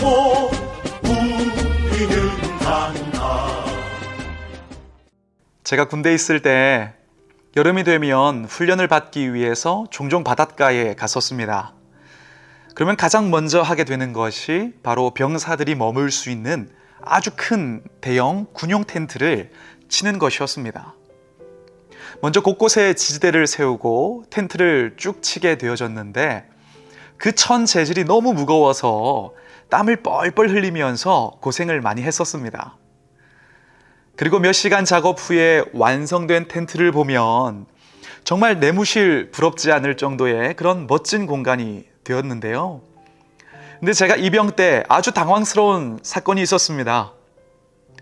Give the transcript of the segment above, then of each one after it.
타고 우리는 간다 제가 군대에 있을 때 여름이 되면 훈련을 받기 위해서 종종 바닷가에 갔었습니다. 그러면 가장 먼저 하게 되는 것이 바로 병사들이 머물 수 있는 아주 큰 대형 군용 텐트를 치는 것이었습니다. 먼저 곳곳에 지지대를 세우고 텐트를 쭉 치게 되어졌는데 그 천 재질이 너무 무거워서 땀을 뻘뻘 흘리면서 고생을 많이 했었습니다. 그리고 몇 시간 작업 후에 완성된 텐트를 보면 정말 내무실 부럽지 않을 정도의 그런 멋진 공간이 되었는데요. 근데 제가 입영 때 아주 당황스러운 사건이 있었습니다.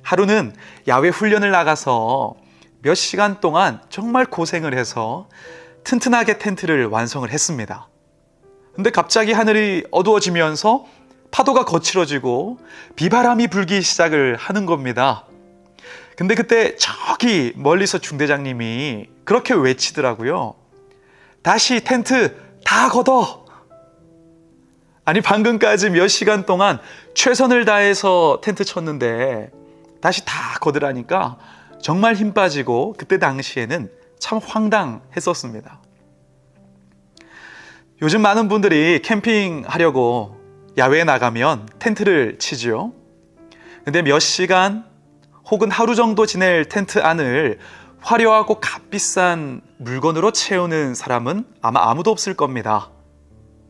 하루는 야외 훈련을 나가서 몇 시간 동안 정말 고생을 해서 튼튼하게 텐트를 완성을 했습니다. 근데 갑자기 하늘이 어두워지면서 파도가 거칠어지고 비바람이 불기 시작을 하는 겁니다. 근데 그때 저기 멀리서 중대장님이 그렇게 외치더라고요. 다시 텐트 다 걷어! 아니, 방금까지 몇 시간 동안 최선을 다해서 텐트 쳤는데 다시 다 걷으라니까 정말 힘 빠지고 그때 당시에는 참 황당했었습니다. 요즘 많은 분들이 캠핑 하려고 야외에 나가면 텐트를 치죠. 근데 몇 시간 혹은 하루 정도 지낼 텐트 안을 화려하고 값비싼 물건으로 채우는 사람은 아마 아무도 없을 겁니다.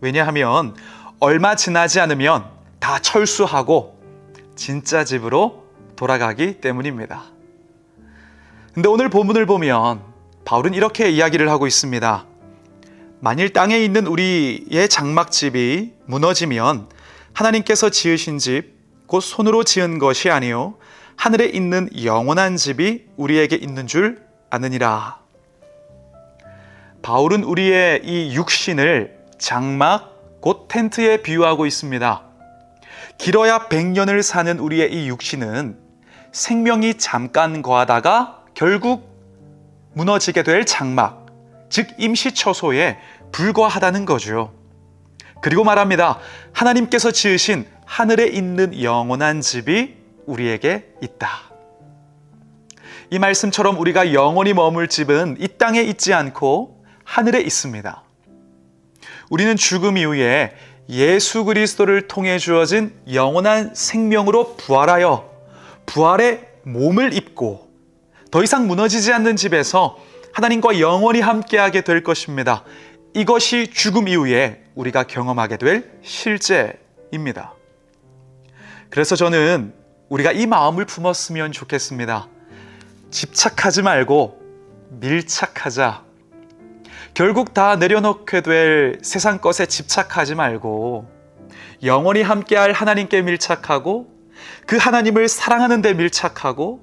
왜냐하면 얼마 지나지 않으면 다 철수하고 진짜 집으로 돌아가기 때문입니다. 근데 오늘 본문을 보면 바울은 이렇게 이야기를 하고 있습니다. 만일 땅에 있는 우리의 장막집이 무너지면 하나님께서 지으신 집, 곧 손으로 지은 것이 아니요 하늘에 있는 영원한 집이 우리에게 있는 줄 아느니라. 바울은 우리의 이 육신을 장막, 곧 텐트에 비유하고 있습니다. 길어야 100년을 사는 우리의 이 육신은 생명이 잠깐 거하다가 결국 무너지게 될 장막, 즉 임시처소에 불과하다는 거죠. 그리고 말합니다. 하나님께서 지으신 하늘에 있는 영원한 집이 우리에게 있다. 이 말씀처럼 우리가 영원히 머물 집은 이 땅에 있지 않고 하늘에 있습니다. 우리는 죽음 이후에 예수 그리스도를 통해 주어진 영원한 생명으로 부활하여 부활의 몸을 입고 더 이상 무너지지 않는 집에서 하나님과 영원히 함께하게 될 것입니다. 이것이 죽음 이후에 우리가 경험하게 될 실제입니다. 그래서 저는 우리가 이 마음을 품었으면 좋겠습니다. 집착하지 말고 밀착하자. 결국 다 내려놓게 될 세상 것에 집착하지 말고 영원히 함께할 하나님께 밀착하고 그 하나님을 사랑하는 데 밀착하고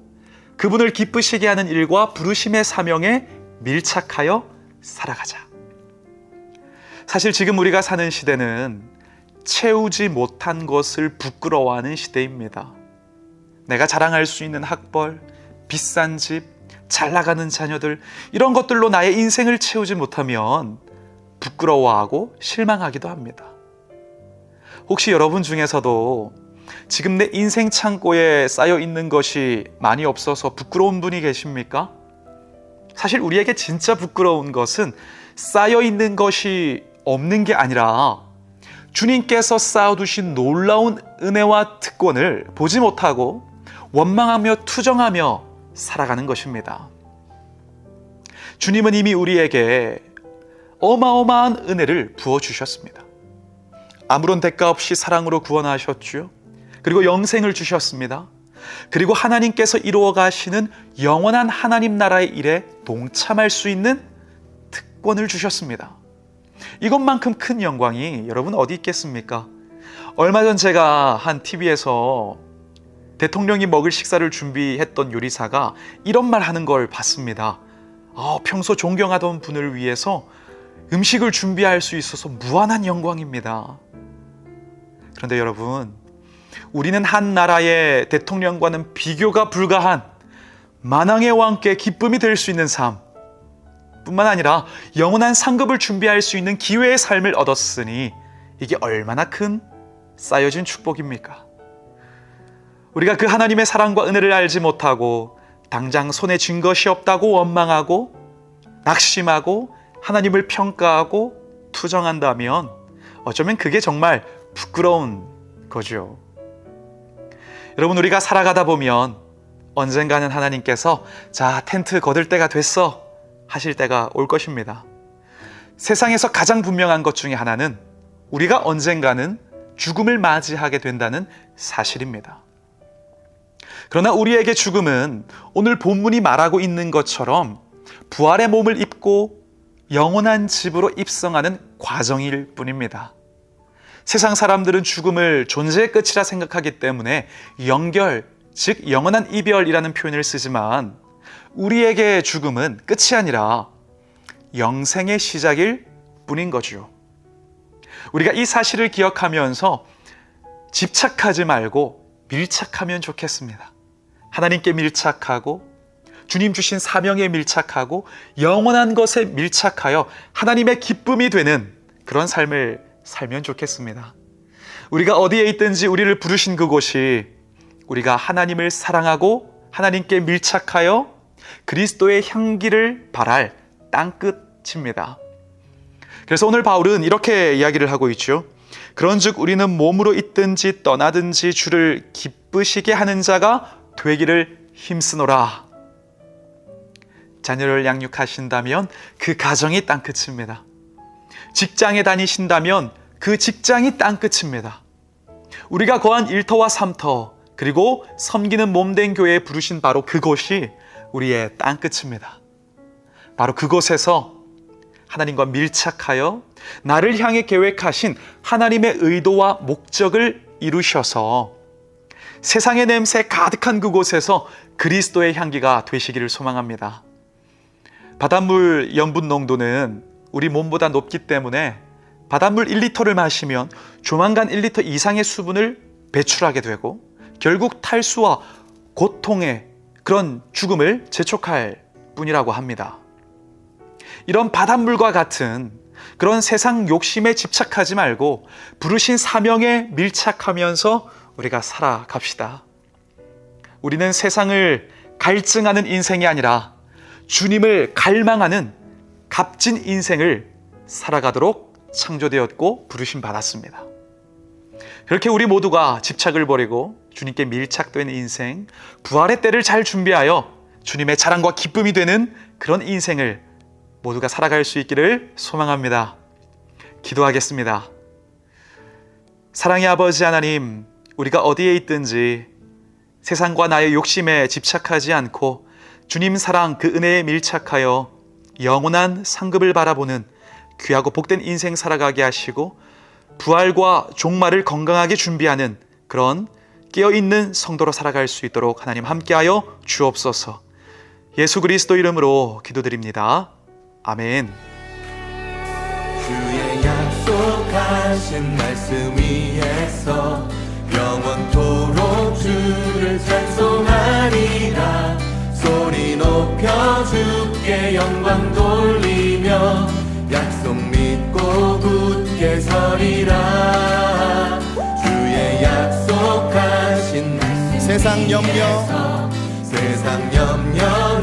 그분을 기쁘시게 하는 일과 부르심의 사명에 밀착하여 살아가자. 사실 지금 우리가 사는 시대는 채우지 못한 것을 부끄러워하는 시대입니다. 내가 자랑할 수 있는 학벌, 비싼 집, 잘 나가는 자녀들, 이런 것들로 나의 인생을 채우지 못하면 부끄러워하고 실망하기도 합니다. 혹시 여러분 중에서도 지금 내 인생 창고에 쌓여 있는 것이 많이 없어서 부끄러운 분이 계십니까? 사실 우리에게 진짜 부끄러운 것은 쌓여 있는 것이 없는 게 아니라 주님께서 쌓아두신 놀라운 은혜와 특권을 보지 못하고 원망하며 투정하며 살아가는 것입니다. 주님은 이미 우리에게 어마어마한 은혜를 부어주셨습니다. 아무런 대가 없이 사랑으로 구원하셨죠. 그리고 영생을 주셨습니다. 그리고 하나님께서 이루어 가시는 영원한 하나님 나라의 일에 동참할 수 있는 특권을 주셨습니다. 이것만큼 큰 영광이 여러분 어디 있겠습니까? 얼마 전 제가 한 TV에서 대통령이 먹을 식사를 준비했던 요리사가 이런 말 하는 걸 봤습니다. 아, 평소 존경하던 분을 위해서 음식을 준비할 수 있어서 무한한 영광입니다. 그런데 여러분, 우리는 한 나라의 대통령과는 비교가 불가한 만왕의 왕께 기쁨이 될 수 있는 삶. 뿐만 아니라 영원한 상급을 준비할 수 있는 기회의 삶을 얻었으니 이게 얼마나 큰 쌓여진 축복입니까? 우리가 그 하나님의 사랑과 은혜를 알지 못하고 당장 손에 쥔 것이 없다고 원망하고 낙심하고 하나님을 평가하고 투정한다면 어쩌면 그게 정말 부끄러운 거죠. 여러분 우리가 살아가다 보면 언젠가는 하나님께서 자 텐트 거둘 때가 됐어 하실 때가 올 것입니다. 세상에서 가장 분명한 것 중에 하나는 우리가 언젠가는 죽음을 맞이하게 된다는 사실입니다. 그러나 우리에게 죽음은 오늘 본문이 말하고 있는 것처럼 부활의 몸을 입고 영원한 집으로 입성하는 과정일 뿐입니다. 세상 사람들은 죽음을 존재의 끝이라 생각하기 때문에 연결, 즉 영원한 이별이라는 표현을 쓰지만 우리에게 죽음은 끝이 아니라 영생의 시작일 뿐인 거죠. 우리가 이 사실을 기억하면서 집착하지 말고 밀착하면 좋겠습니다. 하나님께 밀착하고 주님 주신 사명에 밀착하고 영원한 것에 밀착하여 하나님의 기쁨이 되는 그런 삶을 살면 좋겠습니다. 우리가 어디에 있든지 우리를 부르신 그곳이 우리가 하나님을 사랑하고 하나님께 밀착하여 그리스도의 향기를 발할 땅끝입니다. 그래서 오늘 바울은 이렇게 이야기를 하고 있죠. 그런즉 우리는 몸으로 있든지 떠나든지 주를 기쁘시게 하는 자가 되기를 힘쓰노라. 자녀를 양육하신다면 그 가정이 땅끝입니다. 직장에 다니신다면 그 직장이 땅끝입니다. 우리가 거한 일터와 삼터 그리고 섬기는 몸된 교회에 부르신 바로 그곳이 우리의 땅끝입니다. 바로 그곳에서 하나님과 밀착하여 나를 향해 계획하신 하나님의 의도와 목적을 이루셔서 세상의 냄새 가득한 그곳에서 그리스도의 향기가 되시기를 소망합니다. 바닷물 염분 농도는 우리 몸보다 높기 때문에 바닷물 1리터를 마시면 조만간 1리터 이상의 수분을 배출하게 되고 결국 탈수와 고통의 그런 죽음을 재촉할 뿐이라고 합니다. 이런 바닷물과 같은 그런 세상 욕심에 집착하지 말고 부르신 사명에 밀착하면서 우리가 살아갑시다. 우리는 세상을 갈증하는 인생이 아니라 주님을 갈망하는 값진 인생을 살아가도록 창조되었고 부르심 받았습니다. 그렇게 우리 모두가 집착을 버리고 주님께 밀착된 인생, 부활의 때를 잘 준비하여 주님의 자랑과 기쁨이 되는 그런 인생을 모두가 살아갈 수 있기를 소망합니다. 기도하겠습니다. 사랑의 아버지 하나님, 우리가 어디에 있든지 세상과 나의 욕심에 집착하지 않고 주님 사랑 그 은혜에 밀착하여 영원한 상급을 바라보는 귀하고 복된 인생 살아가게 하시고 부활과 종말을 건강하게 준비하는 그런 깨어 있는 성도로 살아갈 수 있도록 하나님 함께하여 주옵소서 예수 그리스도 이름으로 기도드립니다. 아멘. 주의 약속하신 말씀 위에서 영원토록 주를 찬송하리라 소리 높여 주께 영광 돌리며 약속 믿고 굳게 서리라 세상 염려. 세상 염려